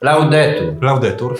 Laudetur. Laudetur.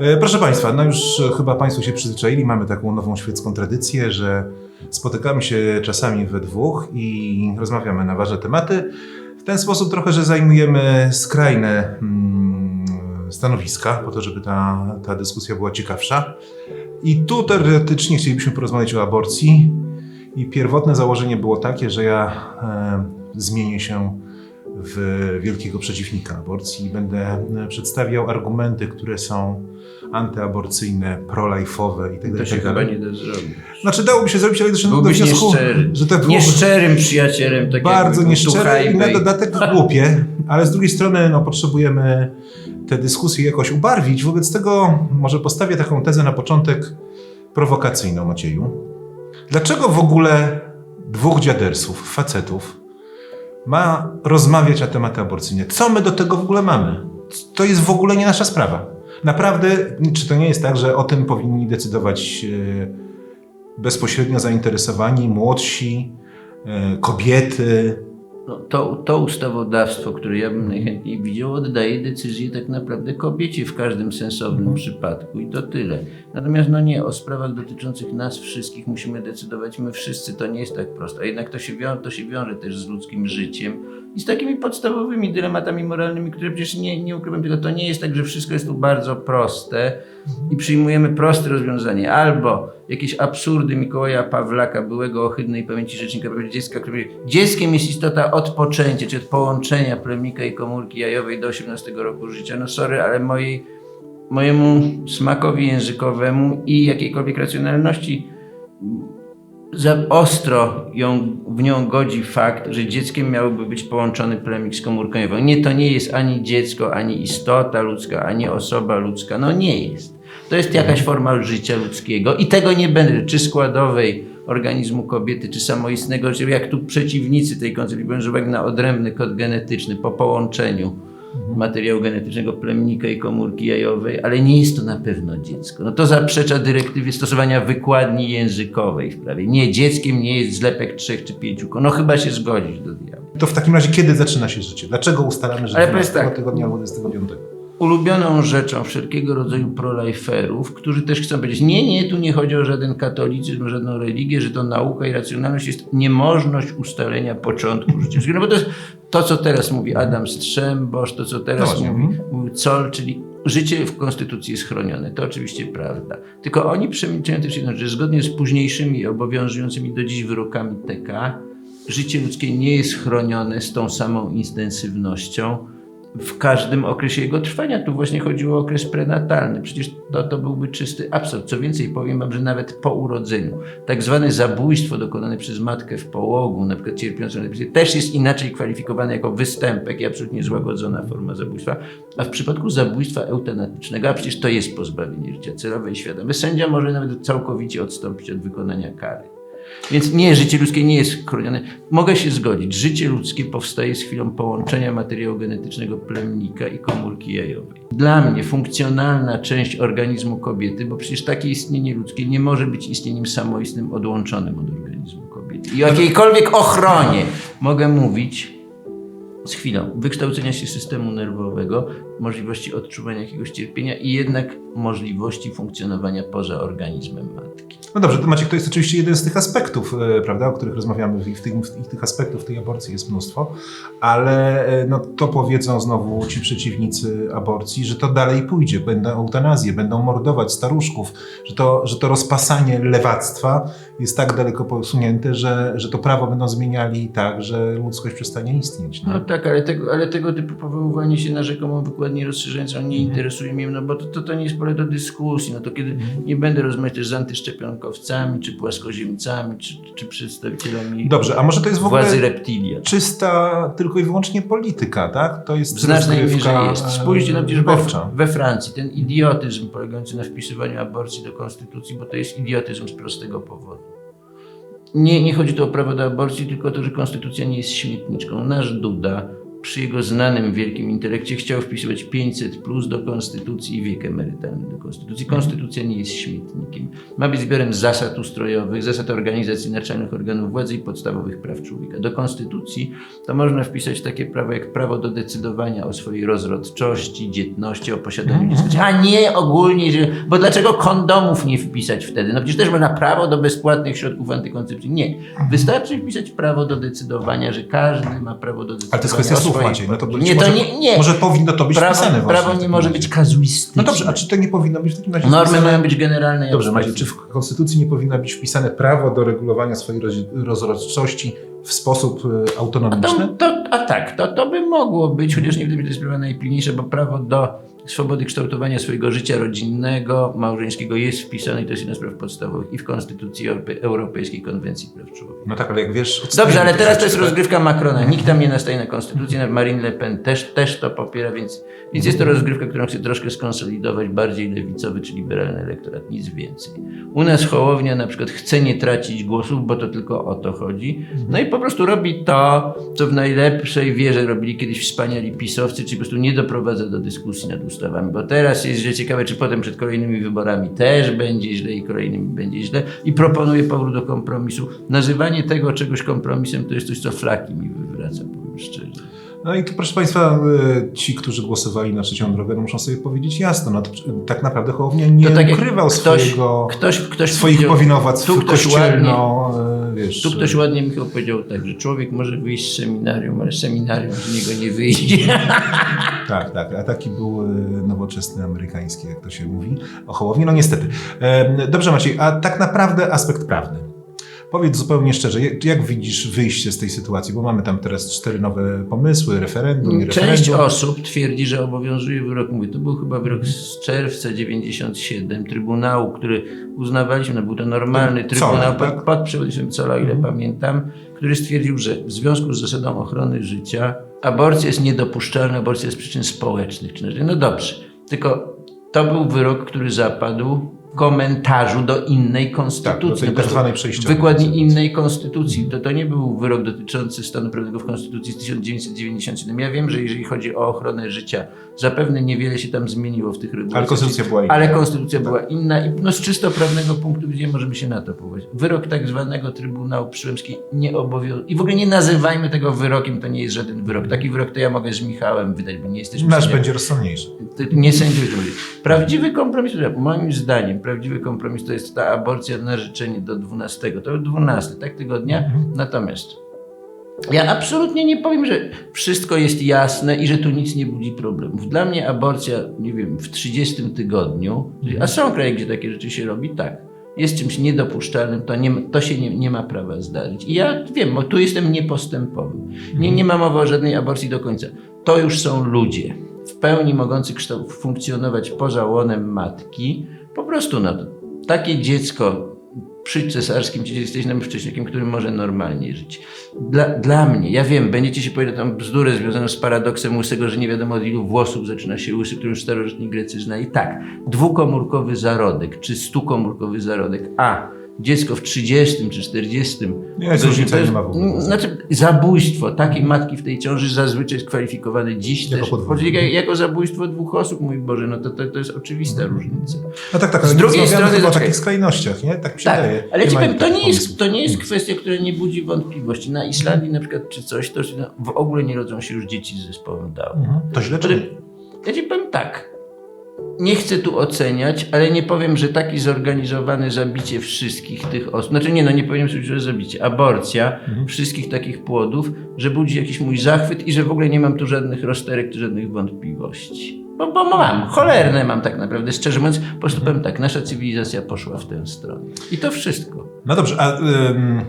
E, Proszę Państwa, no już chyba Państwo się przyzwyczaili, mamy taką nową świecką tradycję, że spotykamy się czasami we dwóch i rozmawiamy na ważne tematy. W ten sposób trochę, że zajmujemy skrajne mm, stanowiska, po to, żeby ta, ta dyskusja była ciekawsza. I tu teoretycznie chcielibyśmy porozmawiać o aborcji. I pierwotne założenie było takie, że ja e, zmienię się w wielkiego przeciwnika aborcji i będę e, przedstawiał argumenty, które są antyaborcyjne, pro-life'owe i tak To dalej. się tak chyba nie da zrobić. Znaczy dałoby się zrobić, ale doszedłem do wniosku, nieszczery. że to było Nieszczerym przyjacielem, tak bardzo jakby nieszczere i na dodatek głupie, ale z drugiej strony no, potrzebujemy tę dyskusję jakoś ubarwić. Wobec tego może postawię taką tezę na początek prowokacyjną, Macieju. Dlaczego w ogóle dwóch dziadersów, facetów, ma rozmawiać na tematy aborcyjne? Co my do tego w ogóle mamy? To jest w ogóle nie nasza sprawa. Naprawdę, czy to nie jest tak, że o tym powinni decydować e, bezpośrednio zainteresowani, młodsi, e, kobiety? No, to, to ustawodawstwo, które ja bym najchętniej widział, oddaje decyzję tak naprawdę kobiecie w każdym sensownym przypadku i to tyle. Natomiast no nie, o sprawach dotyczących nas wszystkich musimy decydować my wszyscy, to nie jest tak prosto. A jednak to się, wią- to się wiąże też z ludzkim życiem i z takimi podstawowymi dylematami moralnymi, które przecież nie, nie ukrywam tego, to nie jest tak, że wszystko jest tu bardzo proste i przyjmujemy proste rozwiązanie. Albo jakieś absurdy Mikołaja Pawlaka, byłego ohydnej pamięci Rzecznika Praw Dziecka, który mówi, dzieckiem jest istota od poczęcia, czy od połączenia plemnika i komórki jajowej do 18 roku życia. No sorry, ale mojej, mojemu smakowi językowemu i jakiejkolwiek racjonalności za ostro ją, w nią godzi fakt, że dzieckiem miałby być połączony plemnik z komórką jajową. Nie, to nie jest ani dziecko, ani istota ludzka, ani osoba ludzka. No nie jest. To jest jakaś forma życia ludzkiego i tego nie będę, czy składowej organizmu kobiety, czy samoistnego, czy jak tu przeciwnicy tej koncepcji, uwagę na odrębny kod genetyczny po połączeniu materiału genetycznego plemnika i komórki jajowej, ale nie jest to na pewno dziecko. No to zaprzecza dyrektywie stosowania wykładni językowej w prawie. Nie, dzieckiem nie jest zlepek trzech czy pięciu ko. No chyba się zgodzić do diabła. To w takim razie kiedy zaczyna się życie? Dlaczego ustalamy, że Ale 12 powiedz tak. tygodnia albo 25? Ulubioną rzeczą wszelkiego rodzaju proliferów, którzy też chcą powiedzieć, nie, nie, tu nie chodzi o żaden katolicyzm, o żadną religię, że to nauka i racjonalność jest niemożność ustalenia początku życia. No bo to jest to, co teraz mówi Adam Strzembosz, to, co No teraz właśnie, mówi, mówi Zoll, czyli życie w Konstytucji jest chronione. To oczywiście prawda. Tylko oni przemilczają też jedną że zgodnie z późniejszymi obowiązującymi do dziś wyrokami TK, życie ludzkie nie jest chronione z tą samą intensywnością, w każdym okresie jego trwania. Tu właśnie chodziło o okres prenatalny. Przecież to, to byłby czysty absurd. Co więcej, powiem wam, że nawet po urodzeniu, tak zwane zabójstwo dokonane przez matkę w połogu, na przykład cierpiącą na depresję, też jest inaczej kwalifikowane jako występek i absolutnie złagodzona forma zabójstwa. A w przypadku zabójstwa eutanatycznego, a przecież to jest pozbawienie życia celowe i świadome, sędzia może nawet całkowicie odstąpić od wykonania kary. Więc nie, życie ludzkie nie jest chronione. Mogę się zgodzić. Życie ludzkie powstaje z chwilą połączenia materiału genetycznego plemnika i komórki jajowej. Dla mnie funkcjonalna część organizmu kobiety, bo przecież takie istnienie ludzkie nie może być istnieniem samoistnym odłączonym od organizmu kobiety. I o jakiejkolwiek ochronie mogę mówić z chwilą wykształcenia się systemu nerwowego, możliwości odczuwania jakiegoś cierpienia i jednak możliwości funkcjonowania poza organizmem matki. No dobrze, to Maciek, to jest oczywiście jeden z tych aspektów, e, prawda, o których rozmawiamy i w tych, w tych aspektów tej aborcji jest mnóstwo, ale e, no, to powiedzą znowu ci przeciwnicy aborcji, że to dalej pójdzie, będą eutanazje, będą mordować staruszków, że to, że to rozpasanie lewactwa jest tak daleko posunięte, że, że to prawo będą zmieniali tak, że ludzkość przestanie istnieć. No No. tak, ale tego, ale tego typu powoływanie się na rzekomą wykładnię rozszerzającą nie interesuje mnie, no bo to, to, to nie jest pole do dyskusji. No to kiedy nie będę rozmawiać też z antyszczepionkowcami, czy płaskoziemcami, czy, czy przedstawicielami Dobrze, a może to jest w ogóle władzy reptilia. czysta tylko i wyłącznie polityka, tak? To jest W znacznej mierze rozgrywka, jest. e, Spójrzcie no przecież we, wyborcza. we Francji, ten idiotyzm polegający na wpisywaniu aborcji do konstytucji, bo to jest idiotyzm z prostego powodu. Nie, nie chodzi tu o prawo do aborcji, tylko o to, że konstytucja nie jest śmietniczką. Nasz Duda przy jego znanym wielkim intelekcie chciał wpisywać 500 plus do konstytucji i wiek emerytalny do konstytucji. Konstytucja nie jest śmietnikiem. Ma być zbiorem zasad ustrojowych, zasad organizacji naczelnych organów władzy i podstawowych praw człowieka. Do konstytucji to można wpisać takie prawo jak prawo do decydowania o swojej rozrodczości, dzietności, o posiadaniu dziecka. A nie ogólnie, że, bo dlaczego kondomów nie wpisać wtedy? No przecież też można prawo do bezpłatnych środków antykoncepcji. Nie. Wystarczy wpisać prawo do decydowania, że każdy ma prawo do decydowania. Ale to jest kwestia słów. No to być nie, może, to nie, nie. może powinno to być prawo, wpisane właśnie. prawo nie może razie. być kazuistyczne. No dobrze, a czy to nie powinno być w takim razie Normy wpisane? mają być generalne. i Dobrze. Maciej, czy w Konstytucji nie powinno być wpisane prawo do regulowania swojej roz- rozrodczości w sposób e, autonomiczny? To, to, a tak, to, to by mogło być, chociaż nie że to jest sprawa najpilniejsza, bo prawo do swobody kształtowania swojego życia rodzinnego, małżeńskiego jest wpisane i to jest jedna z praw podstawowych i w Konstytucji Europejskiej Konwencji Praw Człowieka. No tak, ale jak wiesz... Dobrze, ale te teraz to jest rozgrywka Macrona. Nikt tam nie nastaje na konstytucję, Marine Le Pen też, też to popiera, więc, więc jest to rozgrywka, którą chce troszkę skonsolidować bardziej lewicowy czy liberalny elektorat, nic więcej. U nas Hołownia na przykład chce nie tracić głosów, bo to tylko o to chodzi. No i po prostu robi to, co w najlepszej wierze robili kiedyś wspaniali pisowcy, czyli po prostu nie doprowadza do dyskusji nad ustawami, bo teraz jest, że ciekawe, czy potem przed kolejnymi wyborami też będzie źle i kolejnymi będzie źle i proponuje powrót do kompromisu. Nazywanie tego czegoś kompromisem to jest coś, co flaki mi wywraca, powiem szczerze. No i tu, proszę Państwa, e, ci, którzy głosowali na trzecią drogę, no muszą sobie powiedzieć jasno, no, to, tak naprawdę Hołownia nie To tak ukrywał ktoś- swojego, Ktoś, ktoś swoich powinowactw tu ktoś kościelno, e, wiesz... Tu ktoś ładnie Michał powiedział tak, że człowiek może wyjść z seminarium, ale seminarium z niego nie wyjdzie. Tak, tak, a taki był e, nowoczesny amerykański, jak to się mówi, o Hołowni. No niestety. E, Dobrze Maciej, a tak naprawdę aspekt prawny. Powiedz zupełnie szczerze, jak, jak widzisz wyjście z tej sytuacji? Bo mamy tam teraz cztery nowe pomysły, referendum i Część referendum. osób twierdzi, że obowiązuje wyrok, mówię, to był chyba wyrok z czerwca 97 Trybunału, który uznawaliśmy, no był to normalny Cola, Trybunał tak? pod, pod przewodnictwem Cola, o ile pamiętam, który stwierdził, że w związku z zasadą ochrony życia aborcja jest niedopuszczalna, aborcja jest z przyczyn społecznych. Czy znaczy, no dobrze, tylko to był wyrok, który zapadł komentarzu do innej konstytucji. Tak, do tej No, tak Wykładni innej konstytucji. To, to nie był wyrok dotyczący stanu prawnego w konstytucji z 1997. Ja wiem, że jeżeli chodzi o ochronę życia, zapewne niewiele się tam zmieniło w tych regulacjach. Ale konstytucja była inna. Ale konstytucja była inna i no, z czysto prawnego punktu widzenia możemy się na to powołać. Wyrok tak zwanego Trybunału Przyłębskiej nie obowiązuje. I w ogóle nie nazywajmy tego wyrokiem, to nie jest żaden wyrok. Taki wyrok to ja mogę z Michałem wydać, bo nie jesteśmy Nasz będzie rozsądniejszy. Nie sędziuję. Prawdziwy kompromis, moim zdaniem, prawdziwy kompromis to jest ta aborcja na życzenie do 12. To 12, tak tygodnia. Natomiast ja absolutnie nie powiem, że wszystko jest jasne i że tu nic nie budzi problemów. Dla mnie aborcja, nie wiem, w 30 tygodniu, a są kraje, gdzie takie rzeczy się robi, tak. Jest czymś niedopuszczalnym, to, nie, to się nie, nie ma prawa zdarzyć. I ja wiem, bo tu jestem niepostępowy. Nie, nie ma mowy o żadnej aborcji do końca. To już są ludzie, w pełni mogący funkcjonować poza łonem matki. Po prostu no, takie dziecko przy cesarskim cię jesteś nam wcześniakiem, który może normalnie żyć. Dla, dla mnie, ja wiem, będziecie się powiedzieć tam bzdurę związaną z paradoksem łysego, że nie wiadomo od ilu włosów zaczyna się łysy, który już starożytni Grecy znali. Tak, dwukomórkowy zarodek, czy stukomórkowy zarodek, a dziecko w 30 czy 40 Nie, jest godzinie, różnica, to nie jest- ma w ogóle. Znaczy, zabójstwo takiej matki w tej ciąży zazwyczaj jest kwalifikowane dziś Jako też. podwójne. Jako, jako zabójstwo dwóch osób, mój Boże, no to, to, to jest oczywista różnica. No tak, tak, Z ale drugiej rozmawiamy strony, chyba o takich skrajnościach, nie? Tak mi się Tak, wydaje. ale ci powiem, to takich nie, jest, to nie jest kwestia, która nie budzi wątpliwości. Na Islandii na przykład czy coś, to w ogóle nie rodzą się już dzieci z zespołem Down. Mhm. To źle czy? Ja ci powiem tak. Nie chcę tu oceniać, ale nie powiem, że taki zorganizowany zabicie wszystkich tych osób, znaczy nie, no nie powiem że zabicie, aborcja Mhm. wszystkich takich płodów, że budzi jakiś mój zachwyt i że w ogóle nie mam tu żadnych rozterek, żadnych wątpliwości. Bo, bo mam, cholerne mam tak naprawdę, szczerze mówiąc, po prostu powiem tak, nasza cywilizacja poszła w tę stronę. I to wszystko. No dobrze, a ym,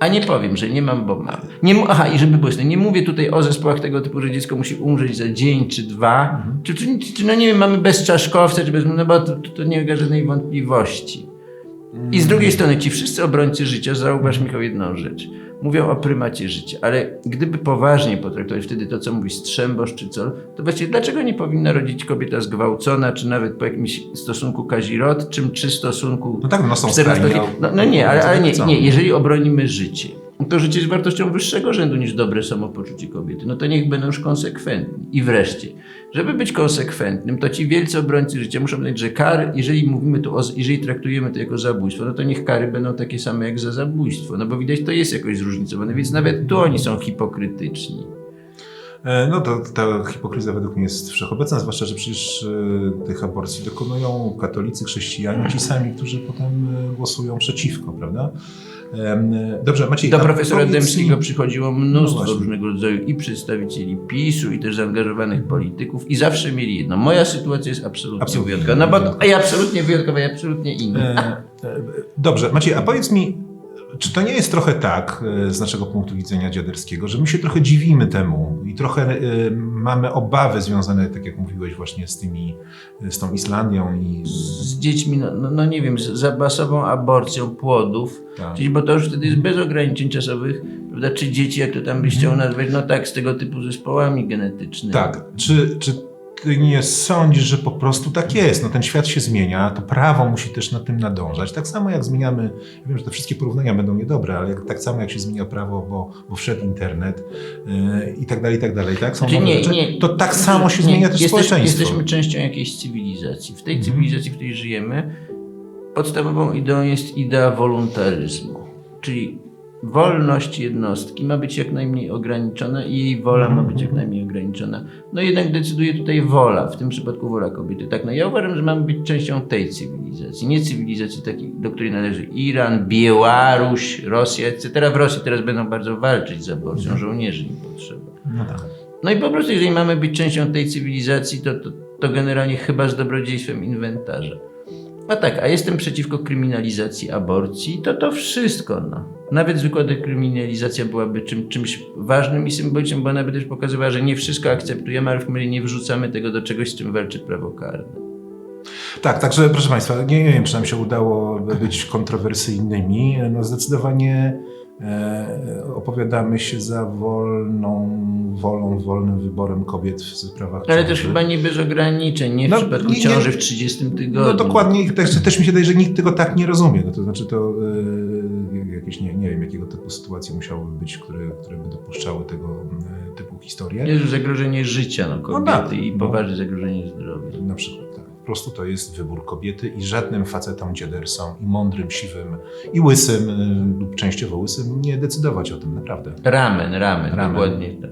A nie powiem, że nie mam, bo mam. Nie, aha, i żeby było jasne, nie mówię tutaj o zespołach tego typu, że dziecko musi umrzeć za dzień czy dwa, czy, czy, czy, no nie wiem, mamy bez czaszkowca, czy bez, no bo to, to, nie wymaga żadnej wątpliwości. I z drugiej strony ci wszyscy obrońcy życia, zauważ Michał jedną rzecz, mówią o prymacie życia, ale gdyby poważnie potraktować wtedy to, co mówi Strzembosz czy co, to właściwie dlaczego nie powinna rodzić kobieta zgwałcona, czy nawet po jakimś stosunku kazirodczym, czy stosunku no tak, no są 14 skrajni, no, no nie, ale, ale nie, co? nie, jeżeli obronimy życie to życie jest wartością wyższego rzędu niż dobre samopoczucie kobiety. No to niech będą już konsekwentni. I wreszcie, żeby być konsekwentnym, to ci wielcy obrońcy życia muszą powiedzieć, że kary, jeżeli mówimy tu o, jeżeli traktujemy to jako zabójstwo, no to niech kary będą takie same jak za zabójstwo. No bo widać, to jest jakoś zróżnicowane, więc nawet tu oni są hipokrytyczni. E, No to ta hipokryzja według mnie jest wszechobecna, zwłaszcza, że przecież e, tych aborcji dokonują katolicy, chrześcijanie, ci sami, którzy potem e, głosują przeciwko, prawda? Dobrze, Maciej, Do a profesora Dębskiego przychodziło No mnóstwo właśnie. różnego rodzaju i przedstawicieli PiSu, i też zaangażowanych polityków i zawsze mieli jedno. Moja sytuacja jest absolutnie, Absolutnie wyjątkowa. No bo wyjątkowa. i absolutnie wyjątkowa i absolutnie inna. E, e, Dobrze, Maciej, a powiedz mi, czy to nie jest trochę tak e, z naszego punktu widzenia dziaderskiego, że my się trochę dziwimy temu i trochę e, mamy obawy związane, tak jak mówiłeś, właśnie z tymi, e, z tą Islandią i... z dziećmi, no, no, no nie wiem, z zabasową aborcją płodów, Tak. czyli bo to już wtedy jest bez ograniczeń czasowych, prawda, czy dzieci, jak to tam byś chciał nazwać, no tak, z tego typu zespołami genetycznymi. Tak. Czy, czy nie sądzisz, że po prostu tak jest? No ten świat się zmienia, to prawo musi też na tym nadążać. Tak samo jak zmieniamy, ja wiem, że te wszystkie porównania będą niedobre, ale tak samo jak się zmienia prawo, bo, bo wszedł internet yy, i tak dalej, i tak dalej, tak? Są Znaczy, nie, rzeczy, nie, to tak samo się nie, zmienia też jesteśmy, społeczeństwo. Jesteśmy częścią jakiejś cywilizacji. W tej Mhm. cywilizacji, w której żyjemy, podstawową ideą jest idea wolontaryzmu. Czyli wolność jednostki ma być jak najmniej ograniczona i jej wola ma być jak najmniej ograniczona. No jednak decyduje tutaj wola, w tym przypadku wola kobiety. Tak, no ja uważam, że mamy być częścią tej cywilizacji, nie cywilizacji takiej, do której należy Iran, Białoruś, Rosja, etc. W Rosji teraz będą bardzo walczyć z aborcją, żołnierzy im potrzeba. No tak. No i po prostu, jeżeli mamy być częścią tej cywilizacji, to, to, to generalnie chyba z dobrodziejstwem inwentarza. A tak, a jestem przeciwko kryminalizacji aborcji, to to wszystko. No. Nawet zwykła dekryminalizacja byłaby czym, czymś ważnym i symbolicznym, bo ona by też pokazywała, że nie wszystko akceptujemy, ale w chmurze nie wrzucamy tego do czegoś, z czym walczy prawo karne. Tak, także proszę Państwa, nie, nie wiem, czy nam się udało być kontrowersyjnymi. No zdecydowanie opowiadamy się za wolną wolą, wolnym wyborem kobiet w sprawach Ale ciąży. też chyba nie bez ograniczeń, nie w No, przypadku nie- ciąży w 30 tygodniu. No dokładnie, też, też mi się wydaje, że nikt tego tak nie rozumie. No to znaczy to e, jakieś, nie, nie wiem, jakiego typu sytuacje musiałyby być, które, które by dopuszczały tego e, typu historie. Jest zagrożenie życia no, kobiety tak, i no. poważne zagrożenie zdrowia. Na przykład tak. Po prostu to jest wybór kobiety i żadnym facetom dziadersom i mądrym, siwym i łysym e, lub częściowo łysym nie decydować o tym, naprawdę. Ramen, ramen, Ramen. dokładnie tak.